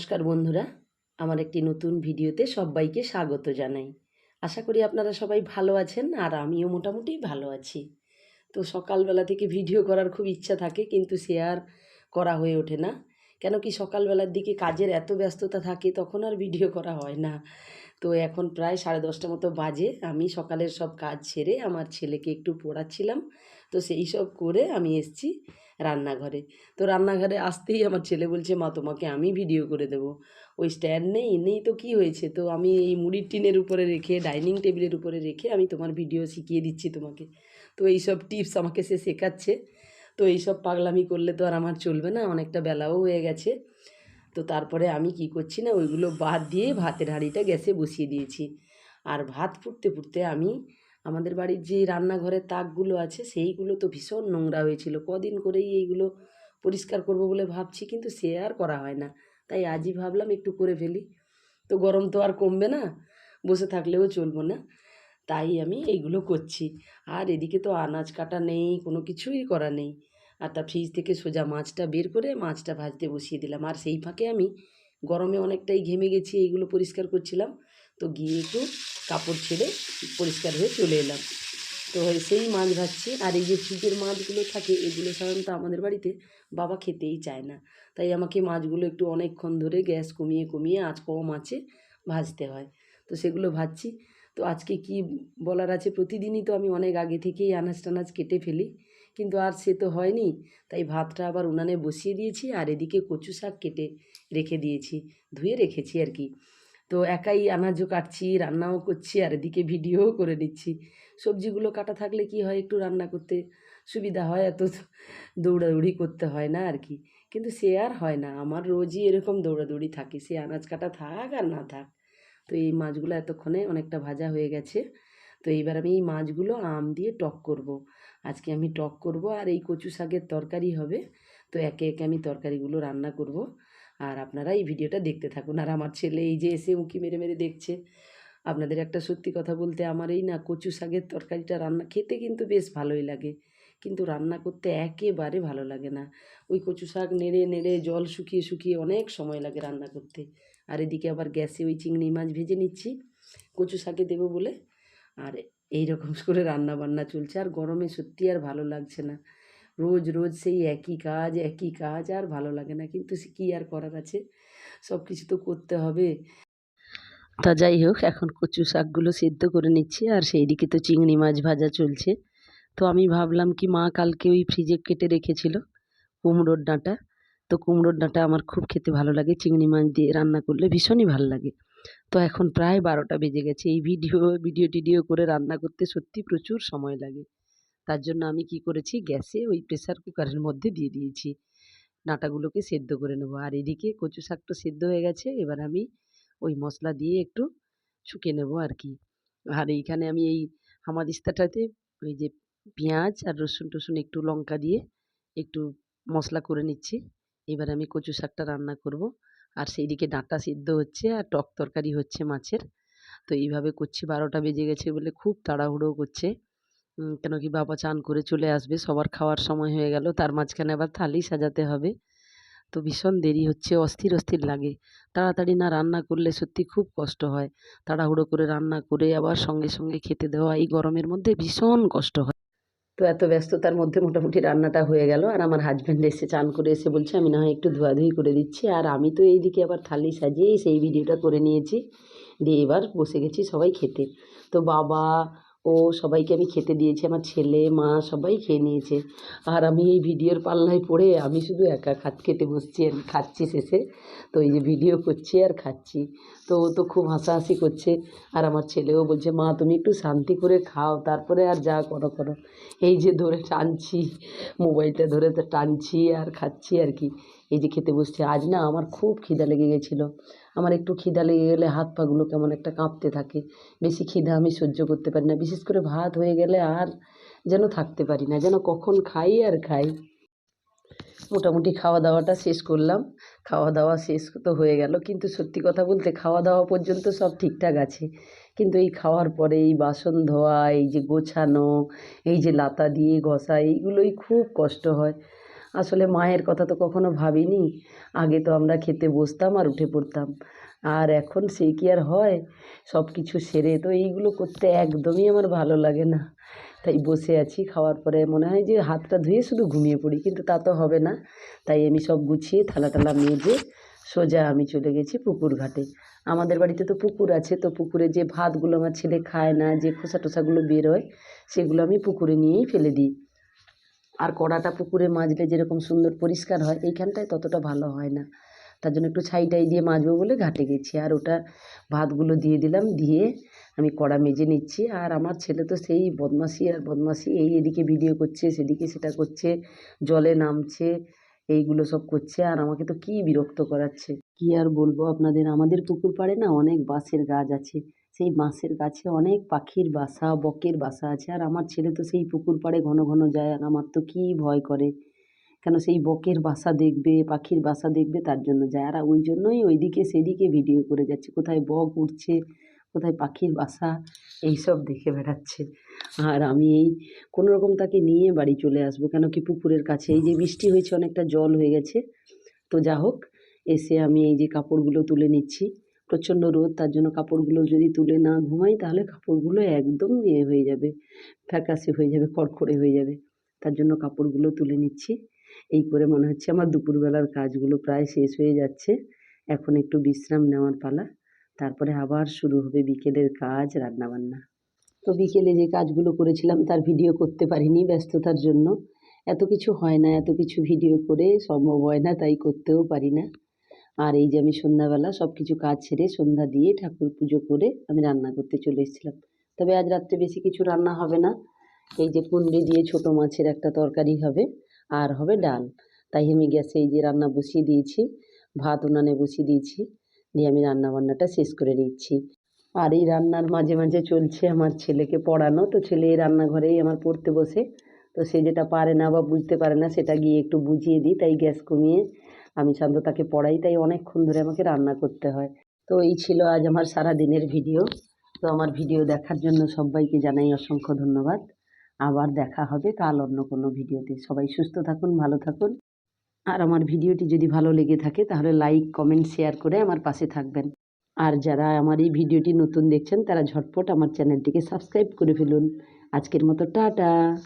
নমস্কার বন্ধুরা, আমার একটি নতুন ভিডিওতে সবাইকে স্বাগত জানাই। আশা করি আপনারা সবাই ভালো আছেন আর আমিও মোটামুটি ভালো আছি। তো সকালবেলা থেকে ভিডিও করার খুব ইচ্ছা থাকে, কিন্তু শেয়ার করা হয়ে ওঠে না। কেন কি সকালবেলার দিকে কাজের এত ব্যস্ততা থাকে, তখন আর ভিডিও করা হয় না। তো এখন প্রায় সাড়ে দশটা মতো বাজে, আমি সকালের সব কাজ সেরে আমার ছেলেকে একটু পড়াচ্ছিলাম। তো সেই সব করে আমি এসছি। রান্নাঘরে। তো রান্নাঘরে আসতেই আমার ছেলে বলছে, মা, তোমাকে আমি ভিডিও করে দেবো। ওই স্ট্যান্ড নেই নেই তো কি হয়েছে? তো আমি এই মুড়ির টিনের উপরে রেখে ডাইনিং টেবিলের উপরে রেখে আমি তোমার ভিডিও শিখিয়ে দিচ্ছি তোমাকে। তো এইসব টিপস আমাকে সে শেখাচ্ছে। তো এইসব পাগলামি করলে তো আর আমার চলবে না, অনেকটা বেলাও হয়ে গেছে। তো তারপরে আমি কি করছি না, ওইগুলো বাদ দিয়ে ভাতের হাঁড়িটা গ্যাসে বসিয়ে দিয়েছি। আর ভাত ফুটতে ফুটতে আমি আমাদের বাড়ির যে রান্নাঘরের তাকগুলো আছে, সেইগুলো তো ভীষণ নোংরা হয়েছিল। কদিন করেই এইগুলো পরিষ্কার করব বলে ভাবছি, কিন্তু সে আর করা হয় না। তাই আজই ভাবলাম একটু করে ফেলি। তো গরম তো আর কমবে না, বসে থাকলেও চলবো না। তাই আমি এইগুলো করছি। আর এদিকে তো আনাজ কাটা নেই, কোনো কিছুই করা নেই। আর তা ফ্রিজ থেকে সোজা মাছটা বের করে মাছটা ভাজতে বসিয়ে দিলাম। আর সেই ফাঁকে আমি গরমে অনেকটাই ঘেমে গেছি, এইগুলো পরিষ্কার করছিলাম। তো গিয়ে একটু কাপড় ছেড়ে পরিষ্কার হয়ে চলে এলাম। তো সেই মাছ ভাজছি, আর এই যে ফ্রিজের মাছগুলো থাকে, এগুলো সাধারণত আমাদের বাড়িতে বাবা খেতেই চায় না। তাই আমাকে মাছগুলো একটু অনেকক্ষণ ধরে গ্যাস কমিয়ে কমিয়ে আঁচ কম আছে ভাজতে হয়। তো সেগুলো ভাজছি। তো আজকে কি বলার আছে, প্রতিদিনই তো আমি অনেক আগে থেকেই আনাজ টানাজ কেটে ফেলি, কিন্তু আর সে তো হয়নি। তাই ভাতটা আবার উনানে বসিয়ে দিয়েছি, আর এদিকে কচু শাক কেটে রেখে দিয়েছি, ধুয়ে রেখেছি আর কি। তো একাই আনাজও কাটছি, রান্নাও করছি আর এদিকে ভিডিওও করে নিচ্ছি সবজিগুলো কাটা থাকলে কি হয় একটু রান্না করতে সুবিধা হয়, এত দৌড়াদৌড়ি করতে হয় না আর কি। কিন্তু সে আর হয় না, আমার রোজই এরকম দৌড়াদৌড়ি থাকে, সে আনাজ কাটা থাক আর না থাক। তো এই মাছগুলো এতক্ষণে অনেকটা ভাজা হয়ে গেছে। তো এইবার আমি এই মাছগুলো আম দিয়ে টক করব। আজকে আমি টক করব আর এই কচু শাকের তরকারি হবে। তো একে একে আমি তরকারিগুলো রান্না করব। আর আপনারা এই ভিডিওটা দেখতে থাকুন। আর আমার ছেলে এই যে এসে উঁকি মেরে মেরে দেখছে। আপনাদের একটা সত্যি কথা বলতে আমার এই না কচু শাকের তরকারিটা রান্না খেতে কিন্তু বেশ ভালোই লাগে। কিন্তু রান্না করতে একেবারে ভালো লাগে না। ওই কচু শাক নেড়ে নেড়ে জল শুকিয়ে শুকিয়ে অনেক সময় লাগে রান্না করতে। আর এদিকে আবার গ্যাসে ওই চিংড়ি মাছ ভেজে নিচ্ছি। কচু শাকে দেবো বলে। আর এই রকম করে রান্না বান্না চলছে। আর গরমে সত্যি আর ভালো লাগছে না। রোজ রোজ সেই একই কাজ একই কাজ, আর ভালো লাগে না। কিন্তু কী আর করার আছে? সব কিছু তো করতে হবে। তা যাই হোক, এখন কচু শাকগুলো সেদ্ধ করে নিচ্ছি, আর সেই দিকে তো চিংড়ি মাছ ভাজা চলছে। তো আমি ভাবলাম কি মা কালকে ওই ফ্রিজে কেটে রেখেছিল কুমড়োর ডাঁটা। তো কুমড়োর ডাঁটা আমার খুব খেতে ভালো লাগে, চিংড়ি মাছ দিয়ে রান্না করলে ভীষণই ভালো লাগে। তো এখন প্রায় বারোটা বেজে গেছে। এই ভিডিও ভিডিও টিডিও করে রান্না করতে সত্যি প্রচুর সময় লাগে। তার জন্য আমি কি করেছি? গ্যাসে ওই প্রেসার কুকারের মধ্যে দিয়ে দিয়েছি। ডাঁটাগুলোকে সেদ্ধ করে নেব। আর এদিকে কচু শাকটা সেদ্ধ হয়ে গেছে, এবার আমি ওই মশলা দিয়ে একটু শুকিয়ে নেব আর কি। আর এইখানে আমি এই হামাদিস্তাটাতে ওই যে পেঁয়াজ আর রসুন টসুন একটু লঙ্কা দিয়ে একটু মশলা করে নিচ্ছি। এবার আমি কচু শাকটা রান্না করব। আর সেই দিকে ডাঁটা সিদ্ধ হচ্ছে আর টক তরকারি হচ্ছে মাছের। তো এইভাবে করছি। বারোটা বেজে গেছে বলে খুব তাড়াহুড়ো করছে। কেন কি বাবা চান করে চলে আসবে, সবার খাওয়ার সময় হয়ে গেল, তার মাঝখানে আবার থালি সাজাতে হবে। তো ভীষণ দেরি হচ্ছে, অস্থির অস্থির লাগে। তাড়াতাড়ি না রান্না করলে সত্যি খুব কষ্ট হয়। তাড়াহুড়ো করে রান্না করে আবার সঙ্গে সঙ্গে খেতে দেওয়া, এই গরমের মধ্যে ভীষণ কষ্ট হয়। তো এত ব্যস্ততার মধ্যে মোটামুটি রান্নাটা হয়ে গেল, আর আমার হাজব্যান্ড এসে চান করে এসে বলছে, আমি না হয় একটু ধোয়াধুয়ি করে দিচ্ছি। আর আমি তো এইদিকে আবার থালি সাজিয়েই সেই ভিডিওটা করে নিয়েছি। দিয়ে এবার বসে গেছি সবাই খেতে। তো বাবা ও সবাইকে আমি খেতে দিয়েছি, আমার ছেলে, মা সবাই খেয়ে নিয়েছে। আর আমি এই ভিডিওর পাল্লায় পড়ে আমি শুধু একা খাত খেতে বসছি আর খাচ্ছি শেষে। তো এই যে ভিডিও করছি আর খাচ্ছি। তো ও তো খুব হাসাহাসি করছে। আর আমার ছেলেও বলছে, মা, তুমি একটু শান্তি করে খাও, তারপরে আর যা করো করো। এই যে ধরে টানছি, মোবাইলটা ধরে তো টানছি আর খাচ্ছি আর কি। এই যে খেতে বসছি, আজ না আমার খুব খিদা লেগে গেছিল। আমার একটু খিদা লেগে গেলে হাত পাগুলো কেমন একটা কাঁপতে থাকে। বেশি খিদা আমি সহ্য করতে পারি না। বিশেষ করে ভাত হয়ে গেলে আর যেন থাকতে পারি না, যেন কখন খাই আর খাই। মোটামুটি খাওয়া দাওয়াটা শেষ করলাম। খাওয়া দাওয়া শেষ তো হয়ে গেল, কিন্তু সত্যি কথা বলতে খাওয়া দাওয়া পর্যন্ত সব ঠিকঠাক আছে। কিন্তু এই খাওয়ার পরে এই বাসন ধোয়া, এই যে গোছানো, এই যে লাতা দিয়ে ঘষা, এইগুলোই খুব কষ্ট হয়। আসলে মায়ের কথা তো কখনো ভাবিনি। আগে তো আমরা খেতে বসতাম আর উঠে পড়তাম। আর এখন সে কি আর হয়? সব কিছু সেরে তো এইগুলো করতে একদমই আমার ভালো লাগে না। তাই বসে আছি, খাওয়ার পরে মনে হয় যে হাতটা ধুয়ে শুধু ঘুমিয়ে পড়ি, কিন্তু তা তো হবে না। তাই আমি সব গুছিয়ে থালা টালা মেজে সোজা আমি চলে গেছি পুকুর ঘাটে। আমাদের বাড়িতে তো পুকুর আছে, তো পুকুরে যে ভাতগুলো আমার ছেলে খায় না, যে খোসা টোসাগুলো বের হয় সেগুলো আমি পুকুরে নিয়েই ফেলে দিই। আর কড়াটা পুকুরে মাজলে যেরকম সুন্দর পরিষ্কার হয়, এইখানটায় ততটা ভালো হয় না। তার জন্য একটু ছাই টাই দিয়ে মাজবো বলে ঘাটে গেছি। আর ওটা ভাতগুলো দিয়ে দিলাম, দিয়ে আমি কড়া মেজে নিচ্ছি। আর আমার ছেলে তো সেই বদমাশি আর বদমাশি, এই এদিকে ভিডিও করছে, সেদিকে সেটা করছে, জলে নামছে, এইগুলো সব করছে। আর আমাকে তো কী বিরক্ত করাচ্ছে। কী আর বলব আপনাদের, আমাদের পুকুর পাড়ে না অনেক বাঁশের গাছ আছে। সেই বাঁশের গাছে অনেক পাখির বাসা, বকের বাসা আছে। আর আমার ছেলে তো সেই পুকুর পাড়ে ঘন ঘন যায় আর আমার তো কী ভয় করে। কেন সেই বকের বাসা দেখবে, পাখির বাসা দেখবে, তার জন্য যায়। আর ওই জন্যই ওইদিকে সেদিকে ভিডিও করে যাচ্ছে। কোথায় বক উঠছে, কোথায় পাখির বাসা, এইসব দেখে বেড়াচ্ছে। আর আমি এই কোনো রকম তাকে নিয়ে বাড়ি চলে আসব। কেন কি পুকুরের কাছে এই যে বৃষ্টি হয়েছে, অনেকটা জল হয়ে গেছে। তো যা হোক এসে আমি এই যে কাপড়গুলো তুলে নিচ্ছি। প্রচণ্ড রোদ, তার জন্য কাপড়গুলো যদি তুলে না ঘুমাই, তাহলে কাপড়গুলো একদম ইয়ে হয়ে যাবে ফ্যাকাশে হয়ে যাবে, খড়খড়ে হয়ে যাবে। তার জন্য কাপড়গুলো তুলে নিচ্ছি। এই করে মনে হচ্ছে আমার দুপুরবেলার কাজগুলো প্রায় শেষ হয়ে যাচ্ছে। এখন একটু বিশ্রাম নেওয়ার পালা। তারপরে আবার শুরু হবে বিকেলের কাজ, রান্নাবান্না। তো বিকেলে যে কাজগুলো করেছিলাম, তার ভিডিও করতে পারিনি ব্যস্ততার জন্য। এত কিছু হয় না, এত কিছু ভিডিও করে সম্ভব হয় না, তাই করতেও পারি না। আর এই যে আমি সন্ধ্যাবেলা সব কিছু কাজ ছেড়ে সন্ধ্যা দিয়ে ঠাকুর পুজো করে আমি রান্না করতে চলে এসেছিলাম। তবে আজ রাত্রে বেশি কিছু রান্না হবে না। এই যে কুন্ডি দিয়ে ছোটো মাছের একটা তরকারি হবে আর হবে ডাল। তাই আমি গ্যাসে এই যে রান্না বসিয়ে দিয়েছি, ভাত উনানে বসিয়ে দিয়েছি, দিয়ে আমি রান্না বান্নাটা শেষ করে নিচ্ছি। আর এই রান্নার মাঝে মাঝে চলছে আমার ছেলেকে পড়ানো। তো ছেলে এই রান্নাঘরেই আমার পড়তে বসে। তো সে যেটা পারে না বা বুঝতে পারে না সেটা গিয়ে একটু বুঝিয়ে দিই। তাই গ্যাস কমিয়ে আমি শান্ত তাকে পড়াই, তাই অনেকক্ষণ ধরে আমাকে রান্না করতে হয়। তো এই ছিল আজ আমার সারা দিনের ভিডিও। তো আমার ভিডিও দেখার জন্য সবাইকে জানাই অসংখ্য ধন্যবাদ। আবার দেখা হবে কাল অন্য কোনো ভিডিওতে। সবাই সুস্থ থাকুন, ভালো থাকুন। আর আমার ভিডিওটি যদি ভালো লেগে থাকে, তাহলে লাইক, কমেন্ট, শেয়ার করে আমার পাশে থাকবেন। আর যারা আমার এই ভিডিওটি নতুন দেখছেন, তারা ঝটপট আমার চ্যানেলটিকে সাবস্ক্রাইব করে ফেলুন। আজকের মতো টাটা।